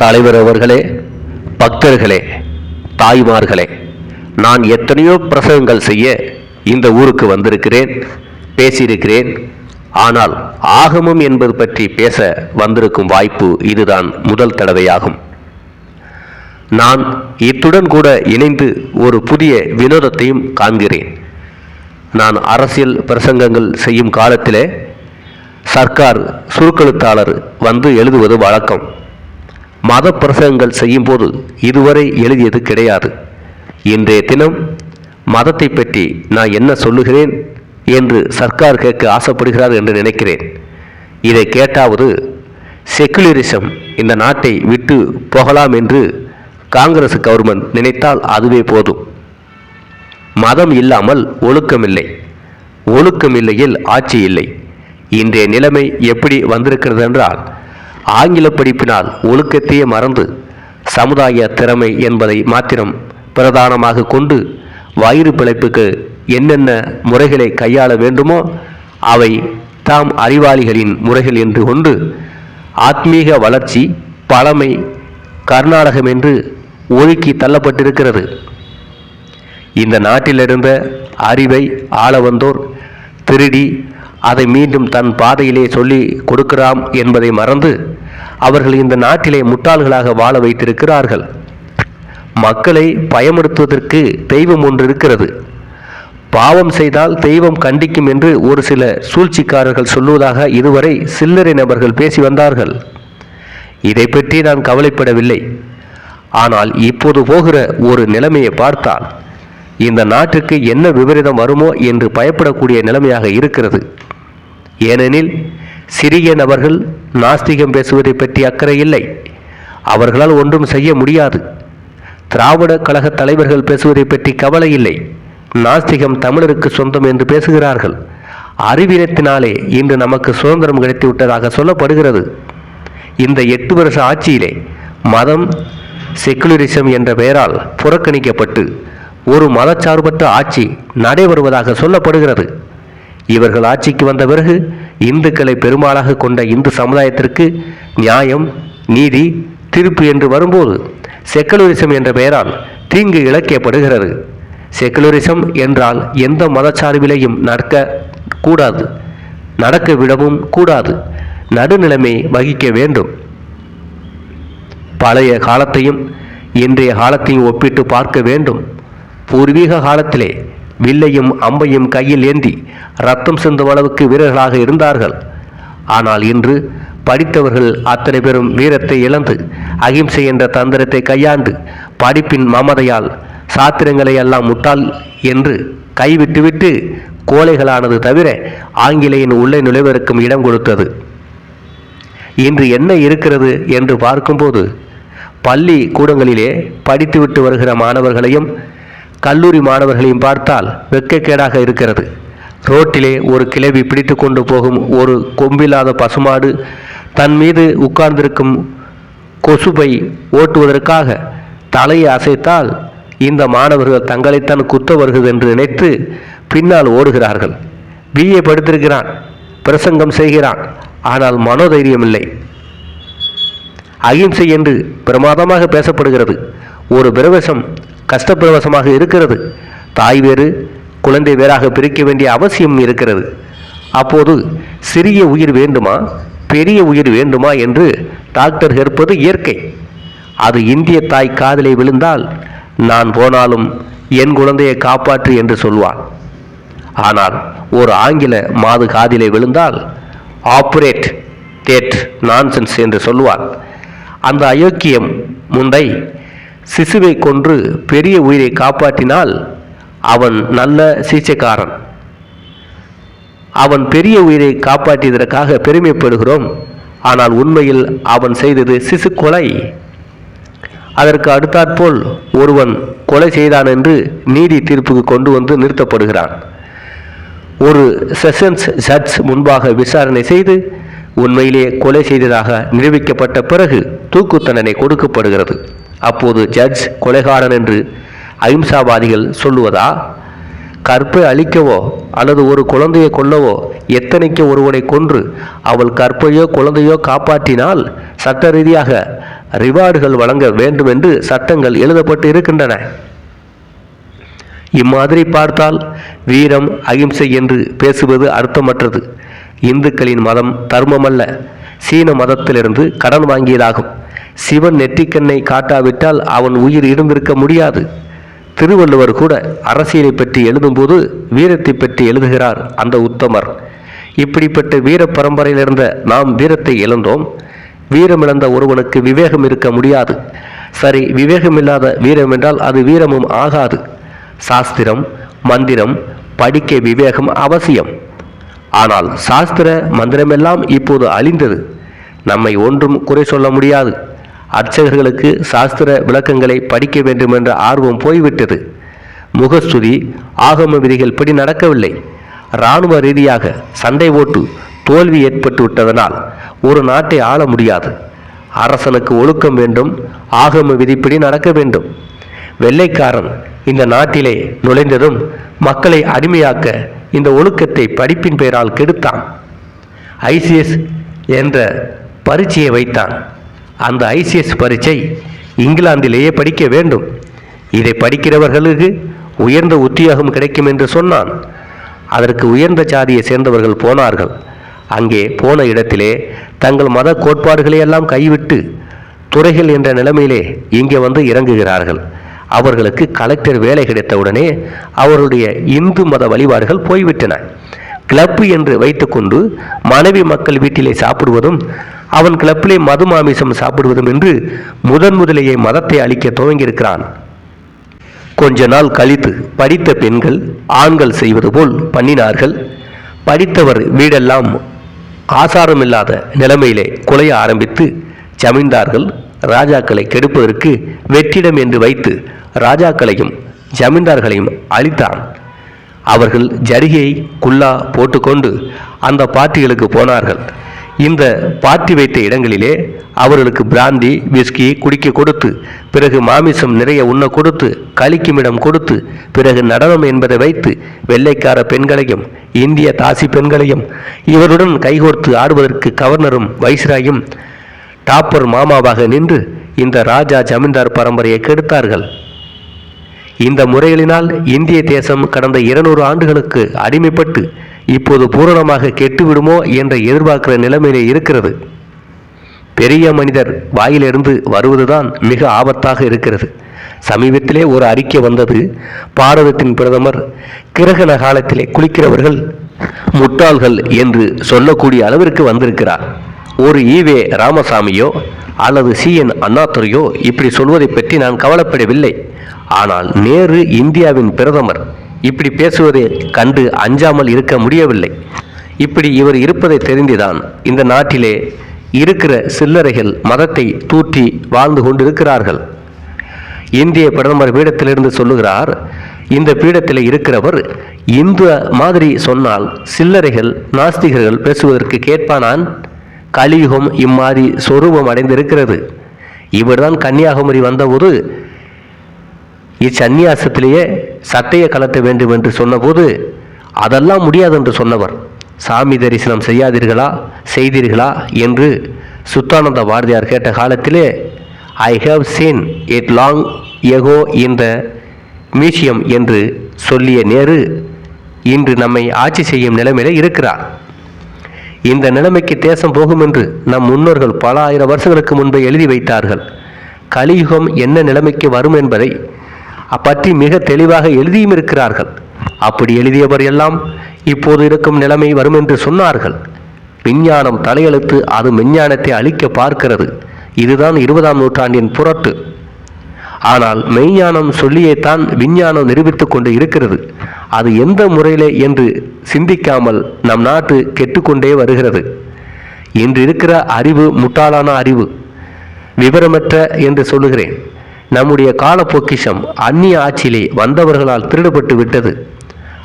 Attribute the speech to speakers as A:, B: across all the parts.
A: தலைவர் அவர்களே பக்தர்களே தாய்மார்களே நான் எத்தனையோ பிரசங்கங்கள் செய்ய இந்த ஊருக்கு வந்திருக்கிறேன் பேசியிருக்கிறேன். ஆனால் ஆகமம் என்பது பற்றி பேச வந்திருக்கும் வாய்ப்பு இதுதான் முதல் தடவையாகும். நான் இத்துடன் கூட இணைந்து ஒரு புதிய வினோதத்தையும் காண்கிறேன். நான் அரசியல் பிரசங்கங்கள் செய்யும் காலத்திலே சர்க்கார் சுருக்கெழுத்தாளர் வந்து எழுதுவது வழக்கம். மத பிரசங்கங்கள் செய்யும்போது இதுவரை எழுதியது கிடையாது. இன்றைய தினம் மதத்தை பற்றி நான் என்ன சொல்லுகிறேன் என்று சர்க்கார் கேட்க ஆசைப்படுகிறார் என்று நினைக்கிறேன். இதை கேட்டாவது செக்குலரிசம் இந்த நாட்டை விட்டு போகலாம் என்று காங்கிரஸ் கவர்மெண்ட் நினைத்தால் அதுவே போதும். மதம் இல்லாமல் ஒழுக்கமில்லை. ஒழுக்கமில்லையில் ஒழுக்கம் இல்லையில் ஆட்சி இல்லை. இன்றைய நிலைமை எப்படி வந்திருக்கிறது என்றால் ஆங்கில படிப்பினால் ஒழுக்கத்தையே மறந்து சமுதாய திறமை என்பதை மாத்திரம் பிரதானமாக கொண்டு வயிறு பிழைப்புக்கு என்னென்ன முறைகளை கையாள வேண்டுமோ அவை தாம் அறிவாளிகளின் முறைகள் என்று கொண்டு ஆத்மீக வளர்ச்சி பழமை கர்நாடகம் என்று ஒதுக்கி தள்ளப்பட்டிருக்கிறது. இந்த நாட்டிலிருந்த அறிவை ஆள வந்தோர் திருடி அதை மீண்டும் தன் பாதையிலே சொல்லி கொடுக்கிறாம் என்பதை மறந்து அவர்கள் இந்த நாட்டிலே முட்டாள்களாக வாழ வைத்திருக்கிறார்கள். மக்களை பயமுறுத்துவதற்கு தெய்வம் ஒன்று இருக்கிறது. பாவம் செய்தால் தெய்வம் கண்டிக்கும் என்று ஒரு சில சூழ்ச்சிக்காரர்கள் சொல்லுவதாக இதுவரை சில்லறை நபர்கள் பேசி வந்தார்கள். இதை பற்றி நான் கவலைப்படவில்லை. ஆனால் இப்போது போகிற ஒரு நிலைமையை பார்த்தால் இந்த நாட்டுக்கு என்ன விபரீதம் வருமோ என்று பயப்படக்கூடிய நிலைமையாக இருக்கிறது. ஏனெனில் சிறிய நபர்கள் நாஸ்திகம் பேசுவதை பற்றி அக்கறை இல்லை. அவர்களால் ஒன்றும் செய்ய முடியாது. திராவிட கழக தலைவர்கள் பேசுவதை பற்றி கவலை இல்லை. நாஸ்திகம் தமிழருக்கு சொந்தம் என்று பேசுகிறார்கள். அறிவினத்தினாலே இன்று நமக்கு சுதந்திரம் கிடைத்து விட்டதாக சொல்லப்படுகிறது. இந்த எட்டு வருஷ ஆட்சியிலே மதம் செக்குலரிசம் என்ற பெயரால் புறக்கணிக்கப்பட்டு ஒரு மதச்சார்பற்ற ஆட்சி நடைபெறுவதாக சொல்லப்படுகிறது. இவர்கள் ஆட்சிக்கு வந்த பிறகு இந்துக்களை பெரும்பாலாக கொண்ட இந்து சமுதாயத்திற்கு நியாயம் நீதி திருப்பு என்று வரும்போது செக்குலரிசம் என்ற பெயரால் தீங்கு இழைக்கப்படுகிறது. செக்குலரிசம் என்றால் எந்த மதச்சார்பிலையும் நடக்க கூடாது நடக்க விடவும் கூடாது நடுநிலைமை வகிக்க வேண்டும். பழைய காலத்தையும் இன்றைய காலத்தையும் ஒப்பிட்டு பார்க்க வேண்டும். பூர்வீக காலத்திலே வில்லையும் அம்பையும் கையில் ஏந்தி ரத்தம் சிந்தும் அளவுக்கு வீரர்களாக இருந்தார்கள். ஆனால் இன்று படித்தவர்கள் அத்தனை பேரும் வீரத்தை இழந்து அகிம்சை என்ற தந்திரத்தை கையாண்டு படிப்பின் மமதையால் சாத்திரங்களை எல்லாம் முட்டாள் என்று கைவிட்டுவிட்டு கோழைகளானது தவிர ஆங்கிலேயின் உள்ளே நுழைவதற்கும் இடம் கொடுத்தது. இன்று என்ன இருக்கிறது என்று பார்க்கும்போது பள்ளி கூடங்களிலே படித்துவிட்டு வருகிற மாணவர்களையும் கல்லூரி மாணவர்களையும் பார்த்தால் வெக்கக்கேடாக இருக்கிறது. ரோட்டிலே ஒரு கிளவி பிடித்து கொண்டு போகும் ஒரு கொம்பில்லாத பசுமாடு தன் மீது உட்கார்ந்திருக்கும் கொசுபை ஓட்டுவதற்காக தலையை அசைத்தால் இந்த மாணவர்கள் தங்களைத்தான் குத்த வருகிறது என்று நினைத்து பின்னால் ஓடுகிறார்கள். பிஏ படுத்திருக்கிறான் பிரசங்கம் செய்கிறான் ஆனால் மனோதைரியம் இல்லை அகிம்சை என்று பிரமாதமாக பேசப்படுகிறது. ஒரு பிரவேசம் கஷ்டப்பிரவசமாக இருக்கிறது. தாய் வேறு குழந்தை வேறாக பிரிக்க வேண்டிய அவசியம் இருக்கிறது. அப்போது சிறிய உயிர் வேண்டுமா? பெரிய உயிர் வேண்டுமா என்று டாக்டர் கேட்பது இயற்கை. அது இந்திய தாய் காதலை விழுந்தால் நான் போனாலும் என் குழந்தையை காப்பாற்று என்று சொல்வான் ஆனால் ஒரு ஆங்கில மாது காதிலே விழுந்தால் ஆப்ரேட் டேட் நான்சென்ஸ் என்று சொல்லுவான் அந்த அயோக்கியம் முந்தை சிசுவை கொன்று பெரிய உயிரை காப்பாற்றினால் அவன் நல்ல சீச்சைக்காரன் அவன் பெரிய உயிரை காப்பாற்றியதற்காக பெருமைப்படுகிறோம். ஆனால் உண்மையில் அவன் செய்தது சிசு கொலை. அதற்கு அடுத்தாற்போல் ஒருவன் கொலை செய்தான் என்று நீதி தீர்ப்புக்கு கொண்டு வந்து நிறுத்தப்படுகிறான். ஒரு செஷன்ஸ் ஜட்ஜ் முன்பாக விசாரணை செய்து உண்மையிலே கொலை செய்ததாக நிரூபிக்கப்பட்ட பிறகு தூக்கு தண்டனை கொடுக்கப்படுகிறது. அப்போது ஜட்ஜ் கொலைகாரன் என்று அஹிம்சாவாதிகள் சொல்லுவதா? கற்பை அழிக்கவோ அல்லது ஒரு குழந்தையை கொல்லவோ எத்தனைக்கு ஒருவனை கொன்று அவள் கற்பையோ குழந்தையோ காப்பாற்றினால் சட்ட ரீதியாக ரிவார்டுகள் வழங்க வேண்டும் என்று சட்டங்கள் எழுதப்பட்டு இருக்கின்றன. இம்மாதிரி பார்த்தால் வீரம் அகிம்சை என்று பேசுவது அர்த்தமற்றது. இந்துக்களின் மதம் தர்மமல்ல. சீன மதத்திலிருந்து கடன் வாங்கியதாகும். சிவன் நெற்றிக்கண்ணை காட்டாவிட்டால் அவன் உயிர் இருந்திருக்க முடியாது. திருவள்ளுவர் கூட அரசியலை பற்றி எழுதும்போது வீரத்தை பற்றி எழுதுகிறார் அந்த உத்தமர். இப்படிப்பட்ட வீர பரம்பரையில் இருந்த நாம் வீரத்தை இழந்தோம். வீரமிழந்த ஒருவனுக்கு விவேகம் இருக்க முடியாது. சரி விவேகமில்லாத வீரம் என்றால் அது வீரமும் ஆகாது. சாஸ்திரம் மந்திரம் படிக்க விவேகம் அவசியம். ஆனால் சாஸ்திர மந்திரமெல்லாம் இப்போது அழிந்தது. நம்மை ஒன்றும் குறை சொல்ல முடியாது. அர்ச்சகர்களுக்கு சாஸ்திர விளக்கங்களை படிக்க வேண்டும் என்ற ஆர்வம் போய்விட்டது. முகஸ்துதி ஆகம விதிகள் படி நடக்கவில்லை. இராணுவ ரீதியாக சண்டை ஓட்டு தோல்வி ஏற்பட்டு விட்டதனால் ஒரு நாட்டை ஆள முடியாது. அரசனுக்கு ஒழுக்கம் வேண்டும் ஆகம விதிப்படி நடக்க வேண்டும். வெள்ளைக்காரன் இந்த நாட்டிலே நுழைந்ததும் மக்களை அடிமையாக்க இந்த ஒழுக்கத்தை படிப்பின் பெயரால் கெடுத்தான். ஐசிஎஸ் என்ற பரீட்சையை வைத்தான். அந்த ஐசிஎஸ் பரீட்சை இங்கிலாந்திலேயே படிக்க வேண்டும். இதை படிக்கிறவர்களுக்கு உயர்ந்த உத்தியோகம் கிடைக்கும் என்று சொன்னான். அதற்கு உயர்ந்த ஜாதியை சேர்ந்தவர்கள் போனார்கள். அங்கே போன இடத்திலே தங்கள் மத கோட்பாடுகளை எல்லாம் கைவிட்டு துறைகள் என்ற நிலைமையிலே இங்கே வந்து இறங்குகிறார்கள். அவர்களுக்கு கலெக்டர் வேலை கிடைத்தவுடனே அவருடைய இந்து மத வழிபாடுகள் போய்விட்டன. கிளப்பு என்று வைத்துக்கொண்டு மனைவி மக்கள் வீட்டிலே சாப்பிடுவதும் அவன் கிளப்பிலே மது மாமிசம் சாப்பிடுவதும் என்று முதன் முதலேயே மதத்தை அளிக்க துவங்கியிருக்கிறான். கொஞ்ச நாள் கழித்து படித்த பெண்கள் ஆண்கள் செய்வது போல் பண்ணினார்கள். படித்தவர் வீடெல்லாம் ஆசாரமில்லாத நிலைமையிலே குலைய ஆரம்பித்து ஜமீன்தார்கள் ராஜாக்களை கெடுப்பதற்கு வெற்றிடம் என்று வைத்து ராஜாக்களையும் ஜமீன்தார்களையும் அழித்தான். அவர்கள் ஜரிகையை குல்லா போட்டுக்கொண்டு அந்த பார்ட்டிகளுக்கு போனார்கள். இந்த பார்ட்டி வைத்த இடங்களிலே அவர்களுக்கு பிராந்தி விஸ்கி குடிக்க கொடுத்து பிறகு மாமிசம் நிறைய உண்ண கொடுத்து கழிக்குமிடம் கொடுத்து பிறகு நடனம் என்பதை வைத்து வெள்ளைக்கார பெண்களையும் இந்திய தாசி பெண்களையும் இவருடன் கைகோர்த்து ஆடுவதற்கு கவர்னரும் வைஸ்ராயும் டாப்பர் மாமாவாக நின்று இந்த ராஜா ஜமீன்தார் பரம்பரையை கெடுத்தார்கள். இந்த முறைகளினால் இந்திய தேசம் கடந்த இருநூறு ஆண்டுகளுக்கு அடிமைப்பட்டு இப்போது பூரணமாக கெட்டுவிடுமோ என்ற எதிர்பார்க்கிற நிலைமையிலே இருக்கிறது. பெரிய மனிதர் வாயிலிருந்து வருவதுதான் மிக ஆபத்தாக இருக்கிறது. சமீபத்திலே ஒரு அறிக்கை வந்தது. பாரதத்தின் பிரதமர் கிரகண காலத்திலே குளிக்கிறவர்கள் முட்டாள்கள் என்று சொல்லக்கூடிய அளவிற்கு வந்திருக்கிறார். ஒரு ஈவே ராமசாமியோ அல்லது சி என் அண்ணாதுரையோ இப்படி சொல்வதை பற்றி நான் கவலைப்படவில்லை. ஆனால் நேரு இந்தியாவின் பிரதமர் இப்படி பேசுவதை கண்டு அஞ்சாமல் இருக்க முடியவில்லை. இப்படி இவர் இருப்பதை தெரிந்துதான் இந்த நாட்டிலே இருக்கிற சில்லறைகள் மதத்தை தூற்றி வாழ்ந்து கொண்டிருக்கிறார்கள். இந்திய பிரதமர் பீடத்திலிருந்து சொல்லுகிறார் இந்த பீடத்தில் இருக்கிறவர் இந்து மாதிரி சொன்னால் சில்லறைகள் நாஸ்திகர்கள் பேசுவதற்கு கேட்பானான். கலியுகம் இம்மாதிரி சொரூபம் அடைந்திருக்கிறது. இவர்தான் கன்னியாகுமரி வந்தபோது இச்சந்நியாசத்திலேயே சட்டையை கலத்த வேண்டும் என்று சொன்னபோது அதெல்லாம் முடியாது என்று சொன்னவர் சாமி தரிசனம் செய்யாதீர்களா? செய்தீர்களா? என்று சுத்தானந்த பாரதியார் கேட்ட காலத்திலே I have seen it long ago இந்த மியூசியம் என்று சொல்லிய நேரு இன்று நம்மை ஆட்சி செய்யும் நிலைமையில இருக்கிறார். இந்த நிலைமைக்கு தேசம் போகும் என்று நம் முன்னோர்கள் பல ஆயிரம் வருஷங்களுக்கு முன்பே எழுதி வைத்தார்கள். கலியுகம் என்ன நிலைமைக்கு வரும் என்பதை அப்பற்றி மிக தெளிவாக எழுதியும் இருக்கிறார்கள். அப்படி எழுதியவர் எல்லாம் இப்போது இருக்கும் நிலைமை வரும் என்று சொன்னார்கள். விஞ்ஞானம் தலையெழுத்து அது மெஞ்ஞானத்தை அழிக்க பார்க்கிறது. இதுதான் இருபதாம் நூற்றாண்டின் புரட்டு. ஆனால் மெய்ஞானம் சொல்லியேத்தான் விஞ்ஞானம் நிரூபித்து கொண்டு இருக்கிறது. அது எந்த முறையிலே என்று சிந்திக்காமல் நம் நாட்டு கெட்டுக்கொண்டே வருகிறது. இன்று இருக்கிற அறிவு முட்டாளான அறிவு விவரமற்ற என்று சொல்லுகிறேன். நம்முடைய கால பொக்கிஷம் அந்நிய ஆட்சியிலே வந்தவர்களால் திருடப்பட்டு விட்டது.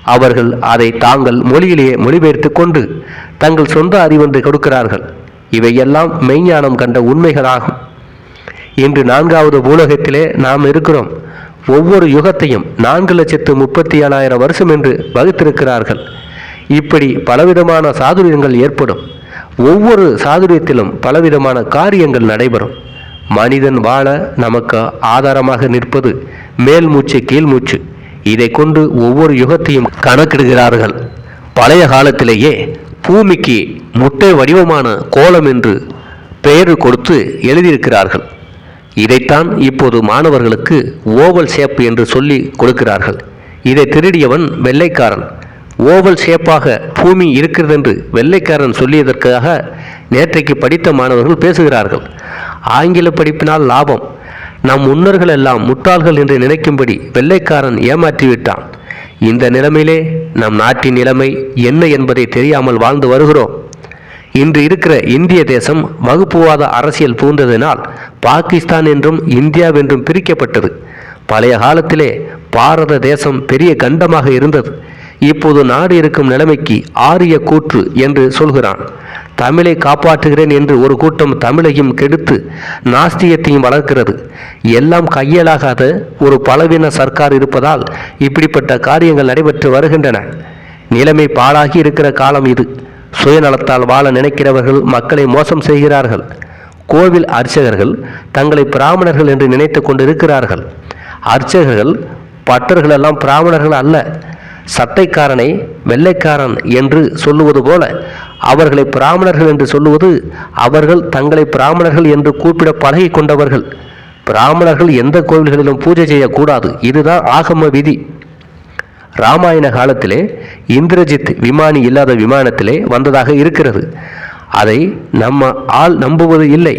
A: அவர்கள் அதை தாங்கள் மொழியிலேயே மொழிபெயர்த்து கொண்டு தங்கள் சொந்த அறிவென்று கொடுக்கிறார்கள். இவையெல்லாம் மெய்ஞானம் கண்ட உண்மைகளாகும். இன்று நான்காவது பூலகத்திலே நாம் இருக்கிறோம். ஒவ்வொரு யுகத்தையும் நான்கு லட்சத்து முப்பத்தி ஏழாயிரம் வருஷம் என்று வகுத்திருக்கிறார்கள். இப்படி பலவிதமான சாதுரியங்கள் ஏற்படும். ஒவ்வொரு சாதுரியத்திலும் பலவிதமான காரியங்கள் நடைபெறும். மனிதன் வாழ நமக்கு ஆதாரமாக நிற்பது மேல் மூச்சு கீழ் மூச்சு. இதை கொண்டு ஒவ்வொரு யுகத்தையும் கணக்கிடுகிறார்கள். பழைய காலத்திலேயே பூமிக்கு முட்டை வடிவமான கோலம் என்று பெயர் கொடுத்து எழுதியிருக்கிறார்கள். இதைத்தான் இப்போது மாணவர்களுக்கு ஓவல் ஷேப் என்று சொல்லி கொடுக்கிறார்கள். இதை திருடியவன் வெள்ளைக்காரன். ஓவல் ஷேப்பாக பூமி இருக்கிறதென்று வெள்ளைக்காரன் சொல்லியதற்காக நேற்றைக்கு படித்த மாணவர்கள் பேசுகிறார்கள். ஆங்கில படிப்பினால் லாபம். நம் முன்னர்கள் எல்லாம் முட்டாள்கள் என்று நினைக்கும்படி வெள்ளைக்காரன் ஏமாற்றிவிட்டான் இந்த நிலைமையிலே நம் நாட்டின் நிலைமை என்ன என்பதை தெரியாமல் வாழ்ந்து வருகிறோம். இன்று இருக்கிற இந்திய தேசம் வகுப்புவாத அரசியல் பூந்ததினால் பாகிஸ்தான் என்றும் இந்தியாவென்றும் பிரிக்கப்பட்டது. பழைய காலத்திலே பாரத தேசம் பெரிய கண்டமாக இருந்தது. இப்போது நாடு இருக்கும் நிலைமைக்கு ஆரிய கூற்று என்று சொல்கிறான். தமிழை காப்பாற்றுகிறேன் என்று ஒரு கூட்டம் தமிழையும் கெடுத்து நாஸ்தியத்தையும் வளர்க்கிறது. எல்லாம் கையலாகாத ஒரு பலவீன சர்க்கார் இருப்பதால் இப்படிப்பட்ட காரியங்கள் நடைபெற்று வருகின்றன. நிலைமை பாழாகி இருக்கிற காலம் இது. சுயநலத்தால் வாழ நினைக்கிறவர்கள் மக்களை மோசம் செய்கிறார்கள். கோவில் அர்ச்சகர்கள் தங்களை பிராமணர்கள் என்று நினைத்து கொண்டிருக்கிறார்கள். அர்ச்சகர்கள் பட்டர்கள் எல்லாம் பிராமணர்கள் அல்ல. சட்டைக்காரனை வெள்ளைக்காரன் என்று சொல்லுவது போல அவர்களை பிராமணர்கள் என்று சொல்லுவது அவர்கள் தங்களை பிராமணர்கள் என்று கூப்பிட பழகி கொண்டவர்கள். பிராமணர்கள் எந்த கோவில்களிலும் பூஜை செய்யக்கூடாது. இதுதான் ஆகம விதி. ராமாயண காலத்திலே இந்திரஜித் விமானி இல்லாத விமானத்திலே வந்ததாக இருக்கிறது. அதை நம்ம ஆள் நம்புவது இல்லை.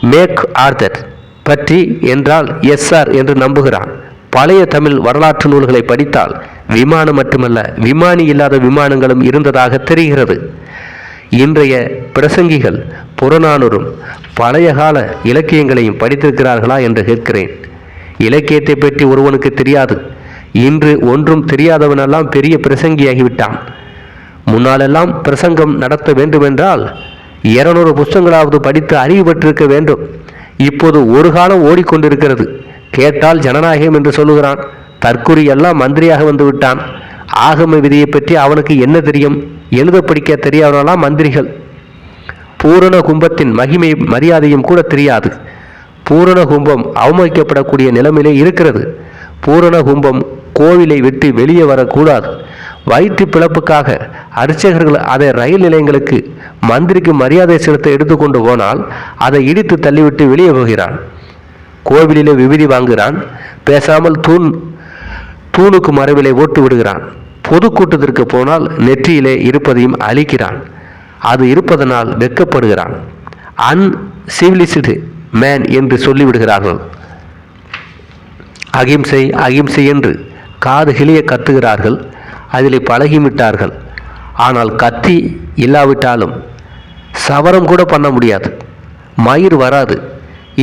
A: மேக் ஆர்தர் பற்றி என்றால் எஸ்ஆர் என்று நம்புகிறான். பழைய தமிழ் வரலாற்று நூல்களை படித்தால் விமானம் மட்டுமல்ல விமானி இல்லாத விமானங்களும் இருந்ததாக தெரிகிறது. இன்றைய பிரசங்கிகள் புறநானூறும் பழைய கால இலக்கியங்களையும் படித்திருக்கிறார்களா என்று கேட்கிறேன். இலக்கியத்தை பற்றி ஒருவனுக்கு தெரியாது. இன்று ஒன்றும் தெரியாதவனெல்லாம் பெரிய பிரசங்கியாகிவிட்டான். முன்னாலெல்லாம் பிரசங்கம் நடத்த வேண்டுமென்றால் இருநூறு புஸ்தங்களாவது படித்து அறிவு பெற்றிருக்க வேண்டும். இப்போது ஒரு காலம் ஓடிக்கொண்டிருக்கிறது. கேட்டால் ஜனநாயகம் என்று சொல்லுகிறான். தற்குறி எல்லாம் மந்திரியாக வந்து விட்டான். ஆகம விதியை பற்றி அவனுக்கு என்ன தெரியும்? எழுத படிக்க தெரியாதவனெல்லாம் மந்திரிகள்? பூரண கும்பத்தின் மகிமை மரியாதையும் கூட தெரியாது. பூரண கும்பம் அவமதிக்கப்படக்கூடிய நிலைமையிலே இருக்கிறது. பூரண கும்பம் கோவிலை விட்டு வெளியே வரக்கூடாது. வயிற்று பிளப்புக்காக அர்ச்சகர்கள் அதை ரயில் நிலையங்களுக்கு மந்திரிக்கு மரியாதை செலுத்த எடுத்துக்கொண்டு போனால் அதை இடித்து தள்ளிவிட்டு வெளியே போகிறான். கோவிலிலே விபதி வாங்குகிறான். பேசாமல் தூண் தூணுக்கு மறைவிலே ஓட்டு விடுகிறான். பொதுக்கூட்டத்திற்கு போனால் நெற்றியிலே இருப்பதையும் அழிக்கிறான். அது இருப்பதனால் வெட்கப்படுகிறான் அன்சிவிலிசிடு மேன் என்று சொல்லிவிடுகிறார்கள். அகிம்சை அகிம்சை என்று காது கிளிய கத்துகிறார்கள். அதிலே பழகிவிட்டார்கள். ஆனால் கத்தி இல்லாவிட்டாலும் சவரம் கூட பண்ண முடியாது. மயிர் வராது.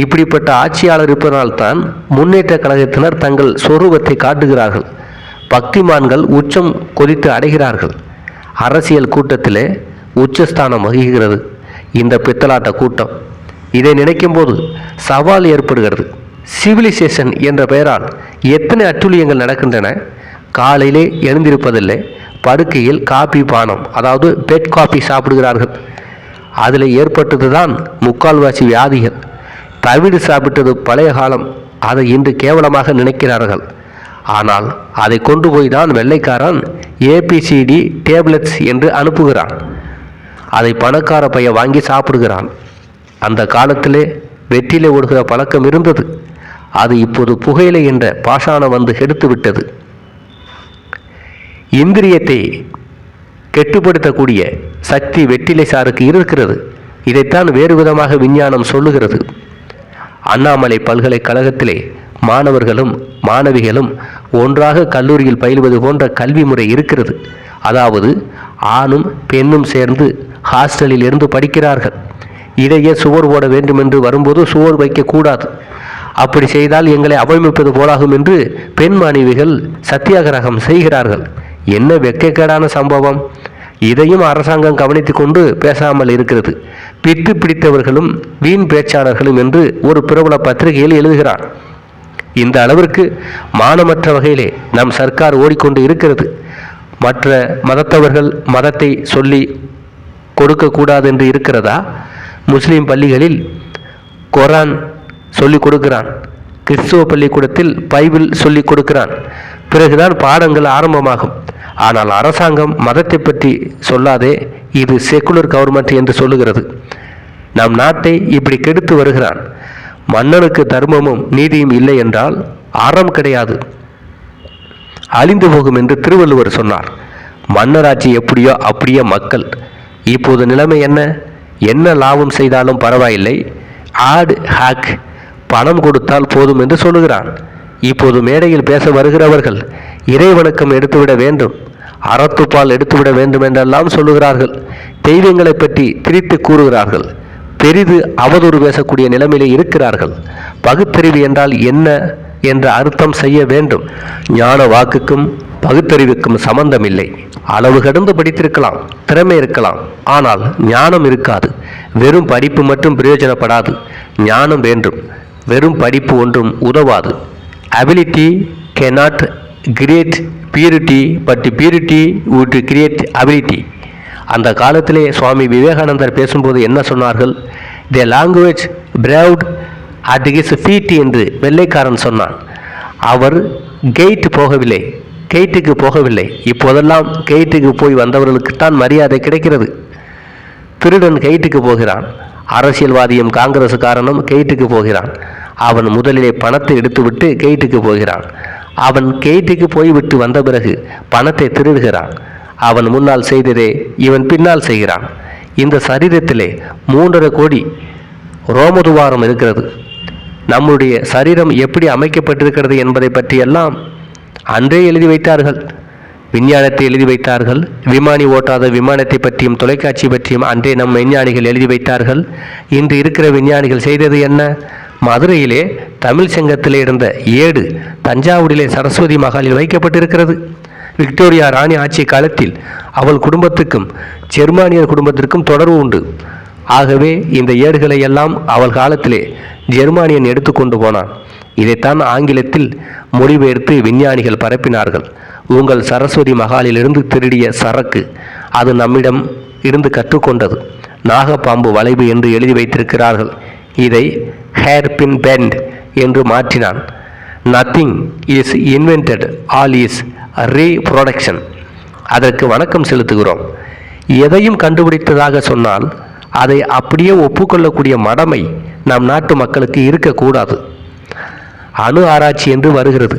A: இப்படிப்பட்ட ஆட்சியாளர் இருப்பதனால்தான் முன்னேற்ற கழகத்தினர் தங்கள் சொரூபத்தை காட்டுகிறார்கள். பக்திமான்கள் உச்சம் கொதித்து அடைகிறார்கள். அரசியல் கூட்டத்திலே உச்சஸ்தானம் வகிக்கிறது. இந்த பித்தலாட்ட கூட்டம் இதை நினைக்கும்போது சவால் ஏற்படுகிறது. சிவிலைசேஷன் என்ற பெயரால் எத்தனை அட்டுழியங்கள் நடக்கின்றன? காலையிலே எழுந்திருப்பதில்லை படுக்கையில் காபி பானம் அதாவது பெட் காபி சாப்பிடுகிறார்கள். அதில் ஏற்பட்டது தான் முக்கால்வாசி வியாதிகள். தவிடு சாப்பிட்டது பழைய காலம். அதை இன்று கேவலமாக நினைக்கிறார்கள். ஆனால் அதை கொண்டு போய் தான் வெள்ளைக்காரன் ஏபிசிடி டேப்லெட்ஸ் என்று அனுப்புகிறான். அதை பணக்கார பைய வாங்கி சாப்பிடுகிறான். அந்த காலத்திலே வெற்றிலே ஓடுகிற பழக்கம் இருந்தது. அது இப்போது புகையிலை என்ற பாஷாணம் வந்து கெடுத்து விட்டது. இந்திரியத்தை கெட்டுப்படுத்தக்கூடிய சக்தி வெற்றிலை சாருக்கு இருக்கிறது. இதைத்தான் வேறு விதமாக விஞ்ஞானம் சொல்லுகிறது. அண்ணாமலை பல்கலைக்கழகத்திலே மாணவர்களும் மாணவிகளும் ஒன்றாக கல்லூரியில் பயில்வது போன்ற கல்வி முறை இருக்கிறது. அதாவது ஆணும் பெண்ணும் சேர்ந்து ஹாஸ்டலில் இருந்து படிக்கிறார்கள். இடையே சுவர் போட வேண்டும் என்று வரும்போது சுவர் வைக்கக்கூடாது. அப்படி செய்தால் எங்களை அவமதிப்பது போலாகும் என்று பெண் மாணவிகள் சத்தியாகிரகம் செய்கிறார்கள். என்ன வெக்கக்கேடான சம்பவம்? இதையும் அரசாங்கம் கவனித்துக்கொண்டு பேசாமல் இருக்கிறது. பித்து பிடித்தவர்களும் வீண் பேச்சாளர்களும் என்று ஒரு பிரபல பத்திரிகையில் எழுதுகிறார். இந்த அளவிற்கு மானமற்ற வகையிலே நம் சர்க்கார் ஓடிக்கொண்டு இருக்கிறது. மற்ற மதத்தவர்கள் மதத்தை சொல்லி கொடுக்கக்கூடாது என்று இருக்கிறதா? முஸ்லீம் பள்ளிகளில் குரான் சொல்லிக் கொடுக்கிறான். கிறிஸ்துவ பள்ளிக்கூடத்தில் பைபிள் சொல்லிக் கொடுக்கிறான். பிறகுதான் பாடங்கள் ஆரம்பமாகும். ஆனால் அரசாங்கம் மதத்தை பற்றி சொல்லாதே இது செக்குலர் கவர்மெண்ட் என்று சொல்லுகிறது. நம் நாட்டை இப்படி கெடுத்து வருகிறான். மன்னனுக்கு தர்மமும் நீதியும் இல்லை என்றால் அறம் கிடையாது. அழிந்து போகும் என்று திருவள்ளுவர் சொன்னார். மன்னராட்சி எப்படியோ அப்படியே மக்கள். இப்போது நிலைமை என்ன? என்ன லாபம் செய்தாலும் பரவாயில்லை. ஆட் ஹாக் பணம் கொடுத்தால் போதும் என்று சொல்லுகிறான் இப்போது மேடையில் பேச வருகிறவர்கள் இறைவணக்கம் எடுத்துவிட வேண்டும் அறத்துப்பால் எடுத்துவிட வேண்டும் என்றெல்லாம் சொல்லுகிறார்கள். தெய்வங்களை பற்றி திரித்து கூறுகிறார்கள். பெரிது அவதூறு பேசக்கூடிய நிலைமையிலே இருக்கிறார்கள். பகுத்தறிவு என்றால் என்ன என்ற அர்த்தம் செய்ய வேண்டும். ஞான வாக்குக்கும் பகுத்தறிவுக்கும் சம்பந்தம் இல்லை அளவு கடந்து படித்திருக்கலாம் திறமை இருக்கலாம். ஆனால் ஞானம் இருக்காது. வெறும் படிப்பு மட்டும் பிரயோஜனப்படாது. ஞானம் வேண்டும். வெறும் படிப்பு ஒன்றும் உதவாது. Ability cannot create purity but purity to create ability அந்த காலத்திலே சுவாமி விவேகானந்தர் பேசும்போது என்ன சொன்னார்கள்? The language proud at is feet என்று வெள்ளைக்காரன் சொன்னான். அவர் கெயிட் போகவில்லை கெயிட்டுக்கு போகவில்லை. இப்போதெல்லாம் கெயிட்டுக்கு போய் வந்தவர்களுக்குத்தான் மரியாதை கிடைக்கிறது. திருடன் கெயிட்டுக்கு போகிறான். அரசியல்வாதியும் காங்கிரசுக்காரனும் கெய்ட்டுக்கு போகிறான். அவன் முதலிலே பணத்தை எடுத்துவிட்டு கெயிட்டுக்கு போகிறான். அவன் கெய்ட்டுக்கு போய்விட்டு வந்த பிறகு பணத்தை திருடுகிறான். அவன் முன்னால் செய்ததே இவன் பின்னால் செய்கிறான். இந்த சரீரத்திலே மூன்றரை கோடி ரோமதுவாரம் இருக்கிறது. நம்முடைய சரீரம் எப்படி அமைக்கப்பட்டிருக்கிறது என்பதை பற்றியெல்லாம் அன்றே எழுதி வைத்தார்கள். விஞ்ஞானத்தை எழுதி வைத்தார்கள். விமானி ஓட்டாத விமானத்தை பற்றியும் தொலைக்காட்சி பற்றியும் அன்றே நம் விஞ்ஞானிகள் எழுதி வைத்தார்கள். இன்று இருக்கிற விஞ்ஞானிகள் செய்தது என்ன? மதுரையிலே தமிழ் சங்கத்தில் இருந்த ஏடு தஞ்சாவூரிலே சரஸ்வதி மகாலில் வைக்கப்பட்டிருக்கிறது. விக்டோரியா ராணி ஆட்சி காலத்தில் அவள் குடும்பத்துக்கும் ஜெர்மானியர் குடும்பத்திற்கும் தொடர்பு உண்டு. ஆகவே இந்த ஏடுகளை எல்லாம் அவள் காலத்திலே ஜெர்மானியன் எடுத்துக்கொண்டு போனான். இதைத்தான் ஆங்கிலத்தில் மொழிபெயர்த்து விஞ்ஞானிகள் பரப்பினார்கள். உங்கள் சரஸ்வதி மகாலிலிருந்து திருடிய சரக்கு அது நம்மிடம் இருந்து கற்றுக்கொண்டது. நாகப்பாம்பு வளைவு என்று எழுதி வைத்திருக்கிறார்கள். இதை ஹேர்பின் பெண்ட் என்று மாற்றினான். Nothing is invented all is reproduction அதற்கு வணக்கம் செலுத்துகிறோம். எதையும் கண்டுபிடித்ததாக சொன்னால் அதை அப்படியே ஒப்புக்கொள்ளக்கூடிய மடமை நம் நாட்டு மக்களுக்கு இருக்கக்கூடாது. அணு ஆராய்ச்சி என்று வருகிறது.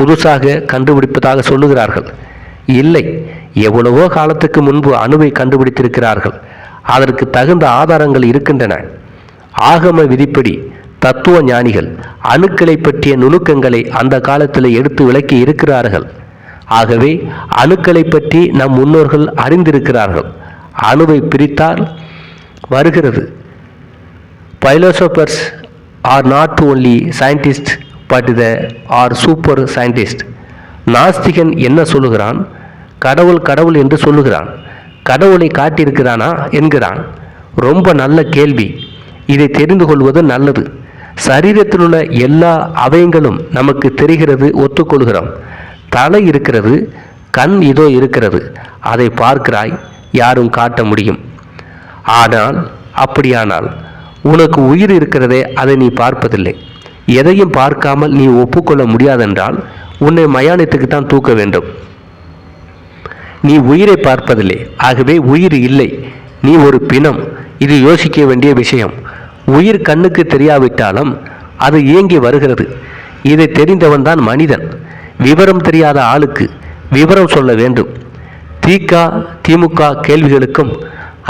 A: புதுசாக கண்டுபிடிப்பதாக சொல்லுகிறார்கள். இல்லை எவ்வளவோ காலத்துக்கு முன்பு அணுவை கண்டுபிடித்திருக்கிறார்கள். அதற்கு தகுந்த ஆதாரங்கள் இருக்கின்றன. ஆகம விதிப்படி தத்துவ ஞானிகள் அணுக்களை பற்றிய நுணுக்கங்களை அந்த காலத்தில் எடுத்து விளக்கி இருக்கிறார்கள். ஆகவே அணுக்களை பற்றி நம் முன்னோர்கள் அறிந்திருக்கிறார்கள். அணுவை பிரித்தால் வருகிறது. Philosophers are not only scientist but they are super scientist. நாஸ்திகன் என்ன சொல்லுகிறான்? கடவுள் கடவுள் என்று சொல்லுகிறான். கடவுளை காட்டியிருக்கிறானா என்கிறான். ரொம்ப நல்ல கேள்வி. இதை தெரிந்து கொள்வது நல்லது. சரீரத்தில் உள்ள எல்லா அவயங்களும் நமக்கு தெரிகிறது ஒத்துக்கொள்கிறோம். தலை இருக்கிறது கண் இதோ இருக்கிறது. அதை பார்க்கிறாய் யாரும் காட்ட முடியும். ஆனால் அப்படியானால் உனக்கு உயிர் இருக்கிறதே அதை நீ பார்ப்பதில்லை. எதையும் பார்க்காமல் நீ ஒப்புக்கொள்ள முடியாதென்றால் உன்னை மயானத்துக்கு தான் தூக்க வேண்டும். நீ உயிரை பார்ப்பதில்லை. ஆகவே உயிர் இல்லை. நீ ஒரு பிணம். இது யோசிக்க வேண்டிய விஷயம். உயிர் கண்ணுக்கு தெரியாவிட்டாலும் அது இயங்கி வருகிறது. இதை தெரிந்தவன் தான் மனிதன். விவரம் தெரியாத ஆளுக்கு விவரம் சொல்ல வேண்டும். திக திமுக கேள்விகளுக்கும்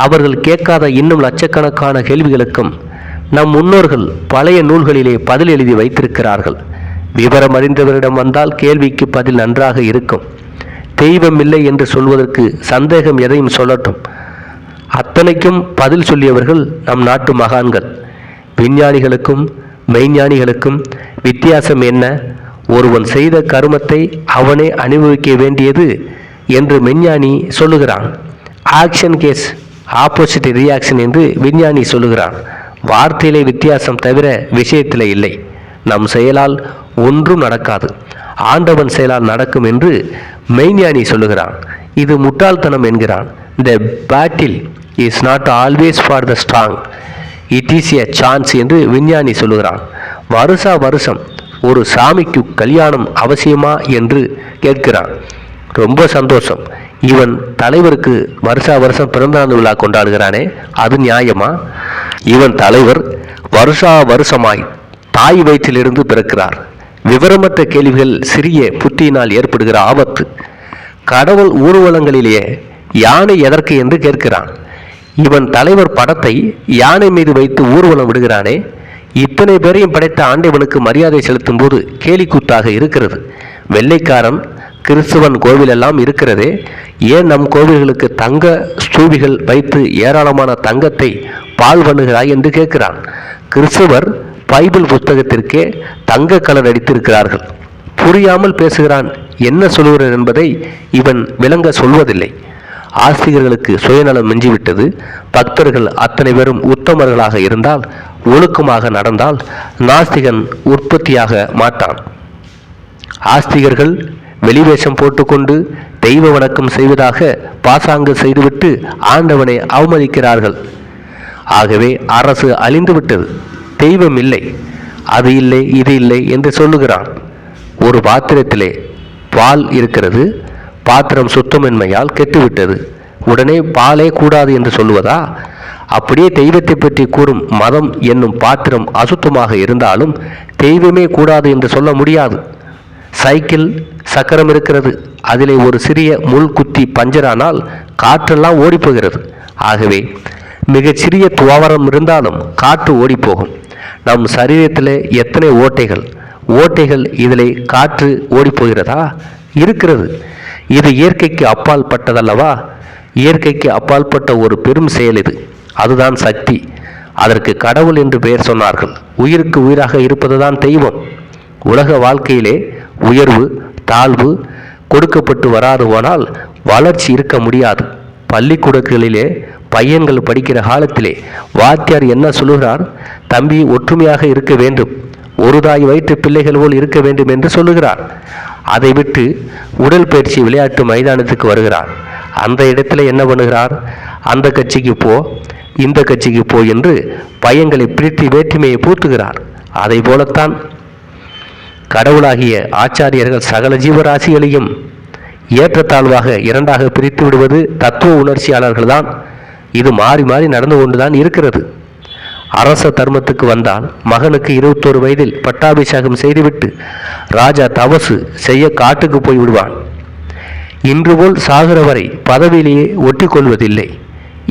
A: அவர்கள் கேட்காத இன்னும் லட்சக்கணக்கான கேள்விகளுக்கும் நம் முன்னோர்கள் பழைய நூல்களிலே பதில் எழுதி வைத்திருக்கிறார்கள். விவரம் அறிந்தவரிடம் வந்தால் கேள்விக்கு பதில் நன்றாக இருக்கும். தெய்வம் இல்லை என்று சொல்வதற்கு சந்தேகம் எதையும் சொல்லட்டும். அத்தனைக்கும் பதில் சொல்லியவர்கள் நம் நாட்டு மகான்கள். விஞ்ஞானிகளுக்கும் மெய்ஞானிகளுக்கும் வித்தியாசம் என்ன? ஒருவன் செய்த கருமத்தை அவனே அனுபவிக்க வேண்டியது என்று மெஞ்ஞானி சொல்லுகிறான். ஆக்ஷன் கேஸ் ஆப்போசிட் ரியாக்ஷன் என்று விஞ்ஞானி சொல்லுகிறான். வார்த்தையிலே வித்தியாசம் தவிர விஷயத்தில் இல்லை. நம் செயலால் ஒன்றும் நடக்காது. ஆண்டவன் செயலால் நடக்கும் என்று மெய்ஞானி சொல்லுகிறான். இது முட்டாள்தனம் என்கிறான். The battle is not always for the strong it is a chance என்று விஞ்ஞானி சொல்லுகிறான். வருஷா வருஷம் ஒரு சாமிக்கு கல்யாணம் அவசியமா என்று கேட்கிறான். ரொம்ப சந்தோஷம். இவன் தலைவருக்கு வருஷா வருஷம் பிறந்தாண்டு விழா கொண்டாடுகிறானே அது நியாயமா? இவன் தலைவர் வருஷா வருஷமாய் தாய் வயிற்றிலிருந்து பிறக்கிறார். விவரமற்ற கேள்விகள் சிறிய புத்தியினால் ஏற்படுகிற ஆபத்து. கடவுள் ஊர்வலங்களிலேயே யானை எதற்கு என்று கேட்கிறான். இவன் தலைவர் படத்தை யானை மீது வைத்து ஊர்வலம் விடுகிறானே இத்தனை பேரையும் படைத்த ஆண்டவனுக்கு மரியாதை செலுத்தும் போது கேலிக்கூத்தாக இருக்கிறது. வெள்ளைக்காரன் கிறிஸ்துவன் கோவிலெல்லாம் இருக்கிறதே ஏன் நம் கோவில்களுக்கு தங்க ஸ்தூபிகள் வைத்து ஏராளமான தங்கத்தை பால் பண்ணுகிறாய் என்று கேட்கிறான். கிறிஸ்துவர் பைபிள் புத்தகத்திற்கே தங்க கலர் அடித்திருக்கிறார்கள். புரியாமல் பேசுகிறான் என்ன சொல்கிறான் என்பதை இவன் விளங்க சொல்வதில்லை. ஆஸ்திகர்களுக்கு சுயநலம் மிஞ்சிவிட்டது. பக்தர்கள் அத்தனை பேரும் உத்தமர்களாக இருந்தால் ஒழுக்கமாக நடந்தால் நாஸ்திகன் உற்பத்தியாக மாட்டான். ஆஸ்திகர்கள் வெளிவேஷம் போட்டுக்கொண்டு தெய்வ வணக்கம் செய்வதாக பாசாங்கு செய்துவிட்டு ஆண்டவனை அவமதிக்கிறார்கள். ஆகவே அரசு அழிந்துவிட்டது. தெய்வம் இல்லை. அது இல்லை இது இல்லை என்று சொல்லுகிறான். ஒரு பாத்திரத்திலே பால் இருக்கிறது. பாத்திரம் சுத்தமின்மையால் கெட்டுவிட்டது. உடனே பாலே கூடாது என்று சொல்லுவதா? அப்படியே தெய்வத்தை பற்றி கூறும் மதம் என்னும் பாத்திரம் அசுத்தமாக இருந்தாலும் தெய்வமே கூடாது என்று சொல்ல முடியாது. சைக்கிள் சக்கரம் இருக்கிறது. அதிலே ஒரு சிறிய முள் குத்தி பஞ்சரானால் காற்றெல்லாம் ஓடிப்போகிறது. ஆகவே மிகச்சிறிய துவாவரம் இருந்தாலும் காற்று ஓடிப்போகும். நம் சரீரத்தில் எத்தனை ஓட்டைகள்? ஓட்டைகள் இதிலே காற்று ஓடிப்போகிறதா? இருக்கிறது. இது இயற்கைக்கு அப்பால் பட்டதல்லவா? இயற்கைக்கு அப்பால்பட்ட ஒரு பெரும் செயல் இது. அதுதான் சக்தி. அதற்கு கடவுள் என்று பெயர் சொன்னார்கள். உயிருக்கு உயிராக இருப்பதுதான் தெய்வம். உலக வாழ்க்கையிலே உயர்வு தாழ்வு கொடுக்கப்பட்டு வராது போனால் வளர்ச்சி இருக்க முடியாது. பள்ளிக்கூடங்களிலே பையன்கள் படிக்கிற காலத்திலே வாத்தியார் என்ன சொல்லுகிறார்? தம்பி ஒற்றுமையாக இருக்க வேண்டும். ஒரு தாய் வயிற்று பிள்ளைகள் போல் இருக்க வேண்டும் என்று சொல்லுகிறார். அதை விட்டு உடல் பயிற்சி விளையாட்டு மைதானத்துக்கு வருகிறார். அந்த இடத்துல என்ன பண்ணுகிறார்? அந்த கட்சிக்கு போ இந்த கட்சிக்கு போ என்று பையங்களை பிரித்து வேற்றுமையை பூத்துகிறார். அதை போலத்தான் கடவுளாகிய ஆச்சாரியர்கள் சகல ஜீவராசிகளையும் ஏற்றத்தாழ்வாக இரண்டாக பிரித்து விடுவது தத்துவ உணர்ச்சியாளர்கள்தான் இது மாறி மாறி நடந்து கொண்டுதான் இருக்கிறது. அரச தர்மத்துக்கு வந்தால் மகனுக்கு இருபத்தோரு வயதில் பட்டாபிஷேகம் செய்துவிட்டு ராஜா தவசு செய்ய காட்டுக்கு போய் விடுவான் இன்று போல் சாகிற வரை பதவியிலேயே ஒட்டி கொள்வதில்லை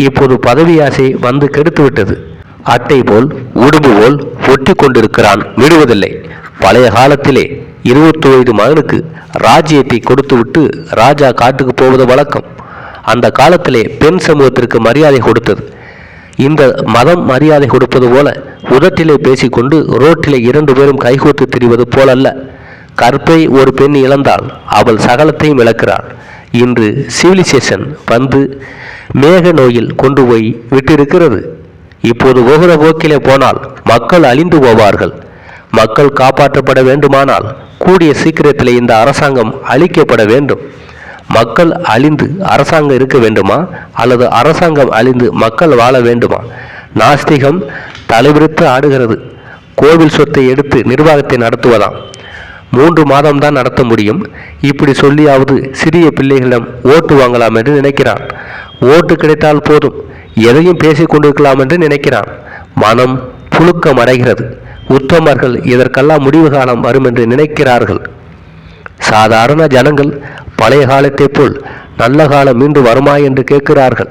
A: இப்போது பதவி ஆசை வந்து கெடுத்துவிட்டது. அட்டை போல் உடும்பு போல் ஒட்டி கொண்டிருக்கிறான் விடுவதில்லை. பழைய காலத்திலே இருபத்தி வயது மகனுக்கு ராஜ்யத்தை கொடுத்துவிட்டு ராஜா காட்டுக்கு போவது வழக்கம். அந்த காலத்திலே பெண் சமூகத்திற்கு மரியாதை கொடுத்தது. இந்த மதம் மரியாதை கொடுப்பது போல உதட்டிலே பேசிக்கொண்டு ரோட்டிலே இரண்டு பேரும் கைகோத்து திரிவது போலல்ல. கற்பை ஒரு பெண் இழந்தால் அவள் சகலத்தையும் இழக்கிறாள். இன்று சிவிலைசேஷன் வந்து மேக நோயில் கொண்டு போய் விட்டிருக்கிறது. இப்போது போகிற போக்கிலே போனால் மக்கள் அழிந்து போவார்கள். மக்கள் காப்பாற்றப்பட வேண்டுமானால் கூடிய சீக்கிரத்தில் இந்த அரசாங்கம் அழிக்கப்பட வேண்டும். மக்கள் அழிந்து அரசாங்கம் இருக்க வேண்டுமா? அல்லது அரசாங்கம் அழிந்து மக்கள் வாழ வேண்டுமா? நாஸ்திகம் தலைவிரித்து ஆடுகிறது. கோவில் சொத்தை எடுத்து நிர்வாகத்தை நடத்துவதாம். மூன்று மாதம்தான் நடத்த முடியும். இப்படி சொல்லியாவது சிறிய பிள்ளைகளிடம் ஓட்டு வாங்கலாம் என்று நினைக்கிறான். ஓட்டு கிடைத்தால் போதும். எதையும் பேசிக் கொண்டிருக்கலாம் என்று நினைக்கிறான். மனம் புழுக்கம் அடைகிறது. உத்தமர்கள் இதற்கெல்லாம் முடிவு காலம் வரும் என்று நினைக்கிறார்கள். சாதாரண ஜனங்கள் பழைய காலத்தைப் போல் நல்ல காலம் மீண்டு வருமா என்று கேட்கிறார்கள்.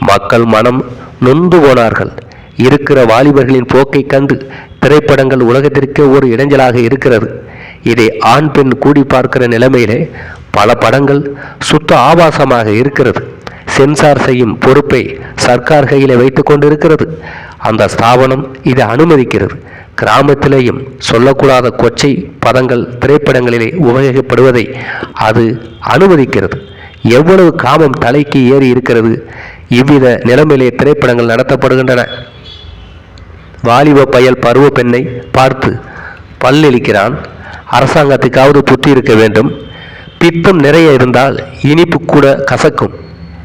A: மக்கள் மனம் நொந்து போனார்கள். இருக்கிற வாலிபர்களின் போக்கை கண்டு திரைப்படங்கள் உலகத்திற்கே ஒரு இடைஞ்சலாக இருக்கிறது. இதை ஆண் பெண் கூடி பார்க்கிற நிலைமையிலே பல படங்கள் சுத்த ஆபாசமாக இருக்கிறது. சென்சார் செய்யும் பொறுப்பை சர்க்கார் கையில் வைத்து கொண்டிருக்கிறது. அந்த ஸ்தாபனம் இதை அனுமதிக்கிறது. கிராமத்திலேயும் சொல்லக்கூடாத கொச்சை பதங்கள் திரைப்படங்களிலே உபயோகப்படுவதை அது அனுமதிக்கிறது. எவ்வளவு காமம் தலைக்கு ஏறி இருக்கிறது. இவ்வித நிலைமையிலே திரைப்படங்கள் நடத்தப்படுகின்றன. வாலிப பயல் பருவ பெண்ணை பார்த்து பல்லெளிக்கிறான் அரசாங்கத்துக்காவது புத்தி இருக்க வேண்டும். பித்தம் நிறைய இருந்தால் இனிப்பு கூட கசக்கும்.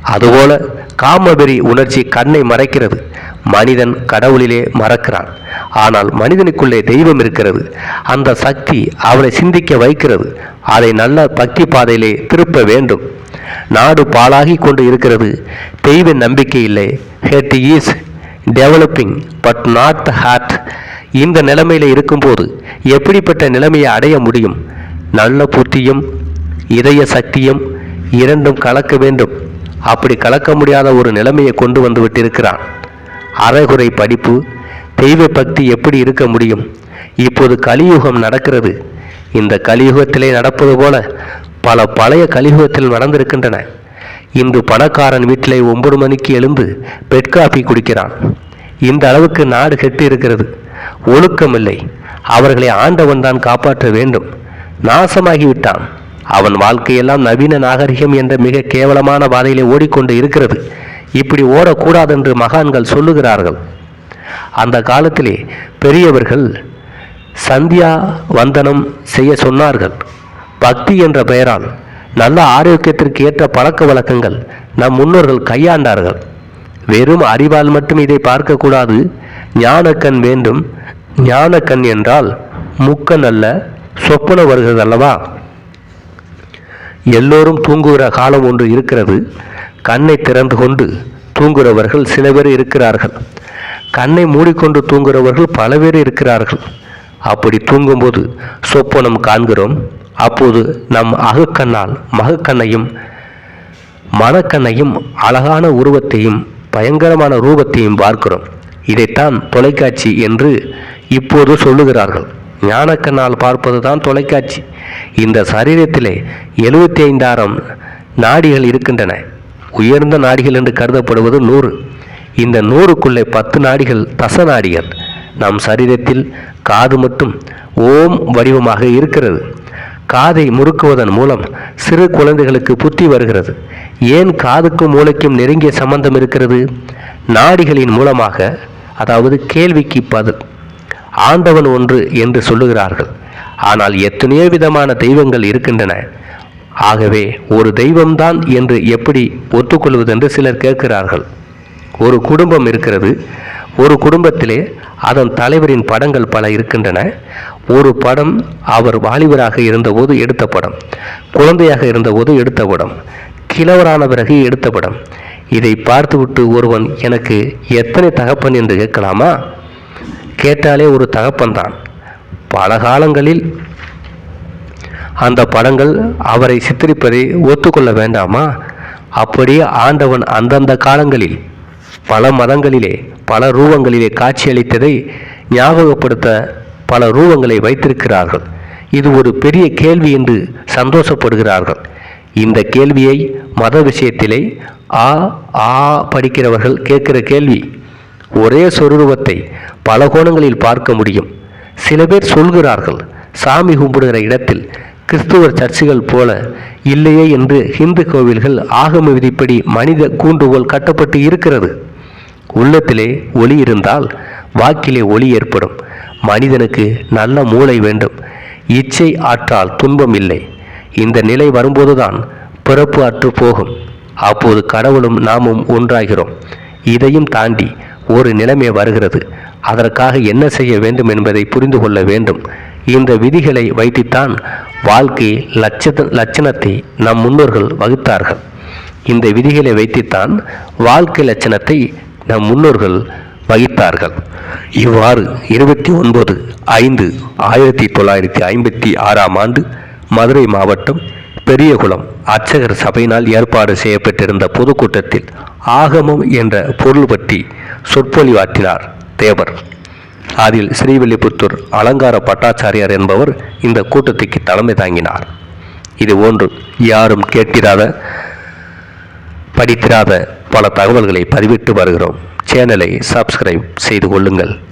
A: அதுபோல காமவெறி உணர்ச்சி கண்ணை மறைக்கிறது. மனிதன் கடவுளிலே மறக்கிறான். ஆனால் மனிதனுக்குள்ளே தெய்வம் இருக்கிறது. அந்த சக்தி அவனை சிந்திக்க வைக்கிறது. அதை நல்ல பக்தி பாதையிலே திருப்ப வேண்டும். நாடு பாழாகி கொண்டு இருக்கிறது. தெய்வ நம்பிக்கை இல்லை. Head is developing but not heart இந்த நிலைமையில் இருக்கும்போது எப்படிப்பட்ட நிலைமையை அடைய முடியும்? நல்ல புத்தியும் இதய சக்தியும் இரண்டும் கலக்க வேண்டும். அப்படி கலக்க முடியாத ஒரு நிலைமையை கொண்டு வந்து விட்டிருக்கிறான். அறகுறை படிப்பு தெய்வ பக்தி எப்படி இருக்க முடியும்? இப்போது கலியுகம் நடக்கிறது. இந்த கலியுகத்திலே நடப்பது போல பல பழைய கலியுகத்தில் நடந்திருக்கின்றன. இன்று பணக்காரன் வீட்டிலே ஒன்பது மணிக்கு எழுந்து பெட் காஃபி குடிக்கிறான். இந்த அளவுக்கு நாடு கெட்டு இருக்கிறது. ஒழுக்கமில்லை. அவர்களை ஆண்டவன் தான் காப்பாற்ற வேண்டும். நாசமாகிவிட்டான். அவன் வாழ்க்கையெல்லாம் நவீன நாகரிகம் என்ற மிக கேவலமான பாதையிலே ஓடிக்கொண்டு இருக்கிறது. இப்படி ஓடக்கூடாதென்று மகான்கள் சொல்லுகிறார்கள். அந்த காலத்திலே பெரியவர்கள் சந்தியா வந்தனம் செய்ய சொன்னார்கள். பக்தி என்ற பெயரால் நல்ல ஆரோக்கியத்திற்கு ஏற்ற பழக்க வழக்கங்கள் நம் முன்னோர்கள் கையாண்டார்கள். வெறும் அறிவால் மட்டும் இதை பார்க்கக்கூடாது. ஞானக்கண் வேண்டும். ஞானக்கண் என்றால் முக்கன் அல்ல சொப்பன வருகிறது அல்லவா? எல்லோரும் தூங்குகிற காலம் ஒன்று இருக்கிறது. கண்ணை திறந்து கொண்டு தூங்குகிறவர்கள் சில பேர் இருக்கிறார்கள். கண்ணை மூடிக்கொண்டு தூங்குகிறவர்கள் பல பேர் இருக்கிறார்கள். அப்படி தூங்கும்போது சொப்பனம் காண்கிறோம். அப்போது நம் அகக்கண்ணால் மகக்கண்ணையும் மனக்கண்ணையும் அழகான உருவத்தையும் பயங்கரமான ரூபத்தையும் பார்க்கிறோம். இதைத்தான் தொலைக்காட்சி என்று இப்போது சொல்லுகிறார்கள். ஞானக்கண்ணால் பார்ப்பது தான் தொலைக்காட்சி. இந்த சரீரத்திலே எழுபத்தி ஐந்தாயிரம் நாடிகள் இருக்கின்றன. உயர்ந்த நாடிகள் என்று கருதப்படுவது நூறு. இந்த நூறுக்குள்ளே பத்து நாடிகள் தச நாடிகள் நம் சரீரத்தில் காது மட்டும் ஓம் வடிவமாக இருக்கிறது. காதை முறுக்குவதன் மூலம் சிறு குழந்தைகளுக்கு புத்தி வருகிறது. ஏன் காதுக்கும் மூளைக்கும் நெருங்கிய சம்பந்தம் இருக்கிறது? நாடிகளின் மூலமாக அதாவது கேள்விக்கு பதில். ஆண்டவன் ஒன்று என்று சொல்லுகிறார்கள். ஆனால் எத்தனையோ விதமான தெய்வங்கள் இருக்கின்றன. ஆகவே ஒரு தெய்வம்தான் என்று எப்படி ஒத்துக்கொள்வது என்று சிலர் கேட்கிறார்கள். ஒரு குடும்பம் இருக்கிறது. ஒரு குடும்பத்திலே அதன் தலைவரின் படங்கள் பல இருக்கின்றன. ஒரு படம் அவர் வாலிபராக இருந்தபோது எடுத்த படம் குழந்தையாக இருந்தபோது எடுத்த படம் கிழவரான பிறகு எடுத்த படம். இதை பார்த்துவிட்டு ஒருவன் எனக்கு எத்தனை தகப்பன்? என்று கேட்கலாமா? கேட்டாலே ஒரு தகப்பன்தான். பல காலங்களில் அந்த படங்கள் அவரை சித்தரிப்பதை ஒத்துக்கொள்ள வேண்டாமா? அப்படியே ஆண்டவன் அந்தந்த காலங்களில் பல மதங்களிலே பல ரூபங்களிலே காட்சியளித்ததை ஞாபகப்படுத்த பல ரூபங்களை வைத்திருக்கிறார்கள். இது ஒரு பெரிய கேள்வி என்று சந்தோஷப்படுகிறார்கள். இந்த கேள்வியை மத விஷயத்திலே ஆ ஆ படிக்கிறவர்கள் கேட்கிற கேள்வி ஒரே சொருருவத்தை பல கோணங்களில் பார்க்க முடியும். சில பேர் சொல்கிறார்கள் சாமி கும்பிடுகிற இடத்தில் கிறிஸ்துவர் சர்ச்சுகள் போல இல்லையே என்று ஹிந்து கோவில்கள் ஆகம விதிப்படி மனித கூண்டுகோல் கட்டப்பட்டு இருக்கிறது. உள்ளத்திலே ஒளி இருந்தால் வாக்கிலே ஒளி ஏற்படும். மனிதனுக்கு நல்ல மூளை வேண்டும். இச்சை ஆற்றால் துன்பம் இல்லை. இந்த நிலை வரும்போதுதான் பிறப்பு அற்று போகும். அப்போது கடவுளும் நாமும் ஒன்றாகிறோம். இதையும் தாண்டி ஒரு நிலைமை வருகிறது. அதற்காக என்ன செய்ய வேண்டும் என்பதை புரிந்து கொள்ள வேண்டும். இந்த விதிகளை வைத்துத்தான் வாழ்க்கை லட்ச லட்சணத்தை நம் முன்னோர்கள் வகுத்தார்கள். இந்த விதிகளை வைத்துத்தான் வாழ்க்கை லட்சணத்தை நம் முன்னோர்கள் வகித்தார்கள். இவ்வாறு இருபத்தி ஒன்பது ஐந்து ஆயிரத்தி தொள்ளாயிரத்தி ஐம்பத்தி ஆறாம் ஆண்டு மதுரை மாவட்டம் பெரியகுளம் அர்ச்சகர் சபையினால் ஏற்பாடு செய்யப்பட்டிருந்த பொதுக்கூட்டத்தில் ஆகமம் என்ற பொருள் பற்றி சொற்பொழிவாற்றினார். தேவர். அதில் ஸ்ரீவில்லிபுத்தூர் அலங்கார பட்டாச்சாரியார் என்பவர் இந்த கூட்டத்துக்கு தலைமை தாங்கினார். இது ஒன்று யாரும் கேட்கிறாத படித்திராத பல தகவல்களை பதிவிட்டு வருகிறோம். சேனலை சப்ஸ்கிரைப் செய்து கொள்ளுங்கள்.